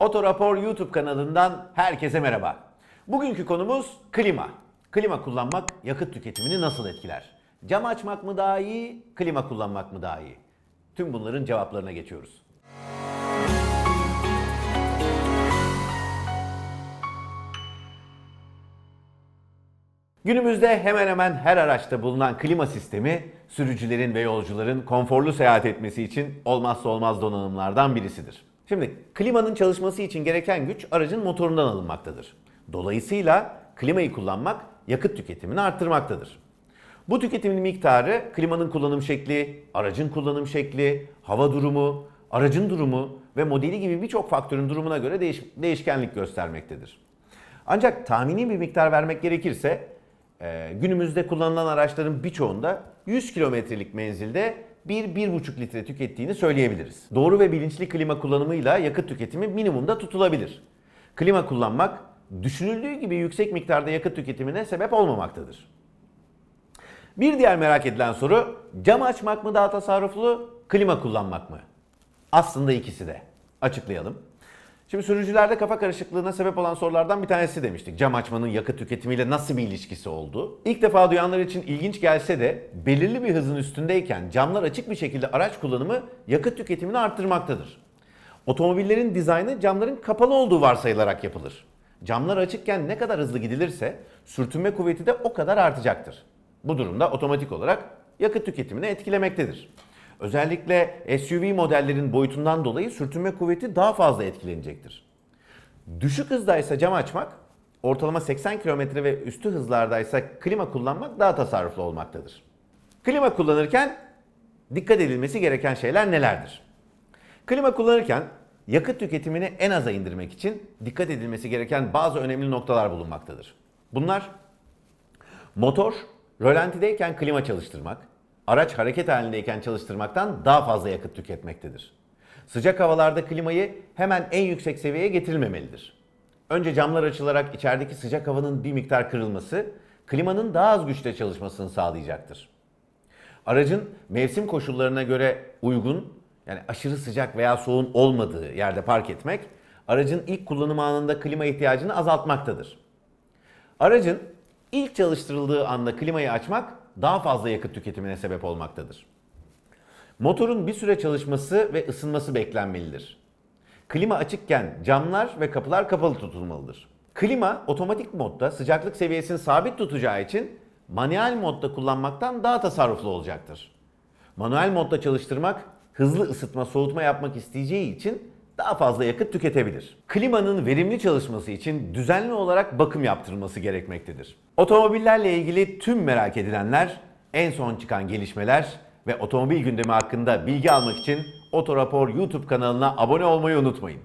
Otorapor YouTube kanalından herkese merhaba. Bugünkü konumuz klima. Klima kullanmak yakıt tüketimini nasıl etkiler? Cam açmak mı daha iyi, klima kullanmak mı daha iyi? Tüm bunların cevaplarına geçiyoruz. Günümüzde hemen hemen her araçta bulunan klima sistemi sürücülerin ve yolcuların konforlu seyahat etmesi için olmazsa olmaz donanımlardan birisidir. Şimdi klimanın çalışması için gereken güç aracın motorundan alınmaktadır. Dolayısıyla klimayı kullanmak yakıt tüketimini arttırmaktadır. Bu tüketimin miktarı klimanın kullanım şekli, aracın kullanım şekli, hava durumu, aracın durumu ve modeli gibi birçok faktörün durumuna göre değiş- değişkenlik göstermektedir. Ancak tahmini bir miktar vermek gerekirse günümüzde kullanılan araçların birçoğunda 100 kilometrelik menzilde 1-1,5 litre tükettiğini söyleyebiliriz. Doğru ve bilinçli klima kullanımıyla yakıt tüketimi minimumda tutulabilir. Klima kullanmak düşünüldüğü gibi yüksek miktarda yakıt tüketimine sebep olmamaktadır. Bir diğer merak edilen soru cam açmak mı daha tasarruflu, klima kullanmak mı? Aslında ikisi de. Açıklayalım. Şimdi sürücülerde kafa karışıklığına sebep olan sorulardan bir tanesi demiştik. Cam açmanın yakıt tüketimiyle nasıl bir ilişkisi olduğu. İlk defa duyanlar için ilginç gelse de belirli bir hızın üstündeyken camlar açık bir şekilde araç kullanımı yakıt tüketimini arttırmaktadır. Otomobillerin dizaynı camların kapalı olduğu varsayılarak yapılır. Camlar açıkken ne kadar hızlı gidilirse sürtünme kuvveti de o kadar artacaktır. Bu durumda otomatik olarak yakıt tüketimini etkilemektedir. Özellikle SUV modellerin boyutundan dolayı sürtünme kuvveti daha fazla etkilenecektir. Düşük hızdaysa cam açmak, ortalama 80 km ve üstü hızlardaysa klima kullanmak daha tasarruflu olmaktadır. Klima kullanırken dikkat edilmesi gereken şeyler nelerdir? Klima kullanırken yakıt tüketimini en aza indirmek için dikkat edilmesi gereken bazı önemli noktalar bulunmaktadır. Bunlar motor rölantideyken klima çalıştırmak, araç hareket halindeyken çalıştırmaktan daha fazla yakıt tüketmektedir. Sıcak havalarda klimayı hemen en yüksek seviyeye getirilmemelidir. Önce camlar açılarak içerideki sıcak havanın bir miktar kırılması, klimanın daha az güçte çalışmasını sağlayacaktır. Aracın mevsim koşullarına göre uygun, yani aşırı sıcak veya soğun olmadığı yerde park etmek, aracın ilk kullanım anında klima ihtiyacını azaltmaktadır. Aracın ilk çalıştırıldığı anda klimayı açmak daha fazla yakıt tüketimine sebep olmaktadır. Motorun bir süre çalışması ve ısınması beklenmelidir. Klima açıkken camlar ve kapılar kapalı tutulmalıdır. Klima otomatik modda sıcaklık seviyesini sabit tutacağı için manuel modda kullanmaktan daha tasarruflu olacaktır. Manuel modda çalıştırmak hızlı ısıtma soğutma yapmak isteyeceği için daha fazla yakıt tüketebilir. Klimanın verimli çalışması için düzenli olarak bakım yaptırılması gerekmektedir. Otomobillerle ilgili tüm merak edilenler, en son çıkan gelişmeler ve otomobil gündemi hakkında bilgi almak için Otorapor YouTube kanalına abone olmayı unutmayın.